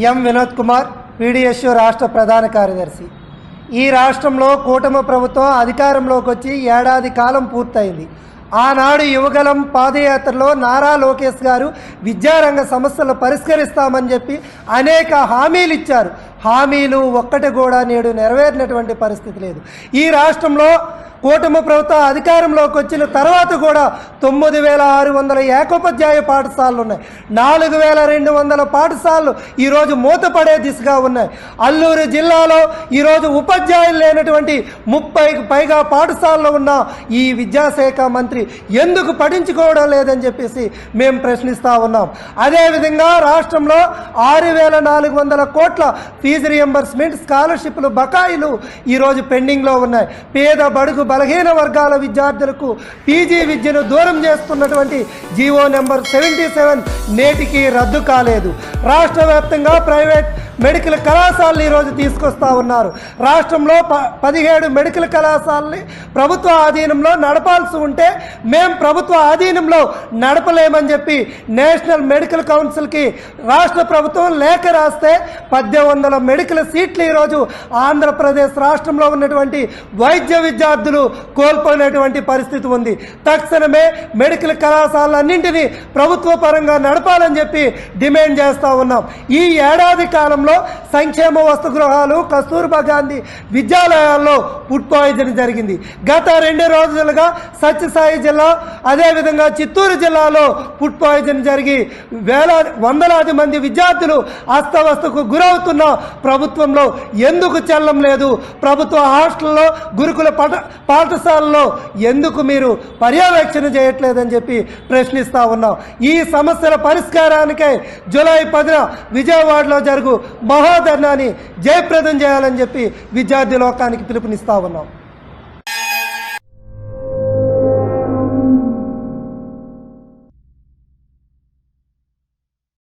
ఎం Vinod Kumar PDSU రాష్ట్ర ప్రధాన కార్యదర్శి. ఈ రాష్ట్రంలో కూటమి ప్రభుత్వం అధికారంలోకి వచ్చి ఏడాది కాలం పూర్తయింది. ఆనాడు యువగలం పాదయాత్రలో నారా లోకేష్ గారు విద్యారంగ సమస్యలు పరిష్కరిస్తామని చెప్పి అనేక హామీలు ఇచ్చారు. హామీలు ఒక్కటి కూడా నేడు నెరవేరినటువంటి పరిస్థితి లేదు. ఈ రాష్ట్రంలో కూటమి ప్రభుత్వం అధికారంలోకి వచ్చిన తర్వాత కూడా తొమ్మిది వేల ఆరు వందల ఏకోపాధ్యాయ పాఠశాలలు ఉన్నాయి. నాలుగు వేల రెండు వందల పాఠశాలలు ఈరోజు మూతపడే దిశగా ఉన్నాయి. అల్లూరు జిల్లాలో ఈరోజు ఉపాధ్యాయులు లేనటువంటి ముప్పైకి పైగా పాఠశాలలు ఉన్న ఈ విద్యాశాఖ మంత్రి ఎందుకు పఠించుకోవడం లేదని చెప్పేసి మేము ప్రశ్నిస్తూ ఉన్నాం. అదేవిధంగా రాష్ట్రంలో ఆరు వేల నాలుగు వందల కోట్ల ఫీజు రియంబర్స్మెంట్ స్కాలర్షిప్లు బకాయిలు ఈరోజు పెండింగ్లో ఉన్నాయి. పేద బడుగు బలహీన వర్గాల విద్యార్థులకు పీజీ విద్యను దూరం చేస్తున్నటువంటి జీవో నెంబర్ సెవెంటీ సెవెన్ నేటికి రద్దు కాలేదు. రాష్ట్ర వ్యాప్తంగా ప్రైవేట్ మెడికల్ కళాశాలలు ఈరోజు తీసుకొస్తా ఉన్నారు. రాష్ట్రంలో ప పదిహేడు మెడికల్ కళాశాలని ప్రభుత్వ ఆధీనంలో నడపాల్సి ఉంటే మేము ప్రభుత్వ ఆధీనంలో నడపలేమని చెప్పి నేషనల్ మెడికల్ కౌన్సిల్కి రాష్ట్ర ప్రభుత్వం లేఖ రాస్తే పద్దెనిమిది వందల మెడికల్ సీట్లు ఈరోజు ఆంధ్రప్రదేశ్ రాష్ట్రంలో ఉన్నటువంటి వైద్య విద్యార్థులు కోల్పోయినటువంటి పరిస్థితి ఉంది. తక్షణమే మెడికల్ కళాశాలన్నింటినీ ప్రభుత్వ పరంగా నడపాలని చెప్పి డిమాండ్ చేస్తూ ఉన్నాం. ఈ ఏడాది కాలంలో సంక్షేమ వస్తు గృహాలు కస్తూర్బా గాంధీ విద్యాలయాల్లో ఫుడ్ పాయిజన్ జరిగింది. గత రెండు రోజులుగా సత్యసాయి జిల్లా అదేవిధంగా చిత్తూరు జిల్లాలో ఫుడ్ పాయిజన్ జరిగి వేల వందలాది మంది విద్యార్థులు అస్తవస్తకు గురవుతున్న ప్రభుత్వంలో ఎందుకు చెల్లం లేదు? ప్రభుత్వ హాస్టల్లో గురుకుల పాఠ పాఠశాలలో ఎందుకు మీరు పర్యవేక్షణ చేయట్లేదని చెప్పి ప్రశ్నిస్తా ఉన్నాం. ఈ సమస్యల పరిష్కారానికై జూలై పదిన విజయవాడలో జరుగు మహాధర్నాన్ని జయప్రదం చేయాలని చెప్పి విద్యార్థి లోకానికి పిలుపునిస్తా ఉన్నాం.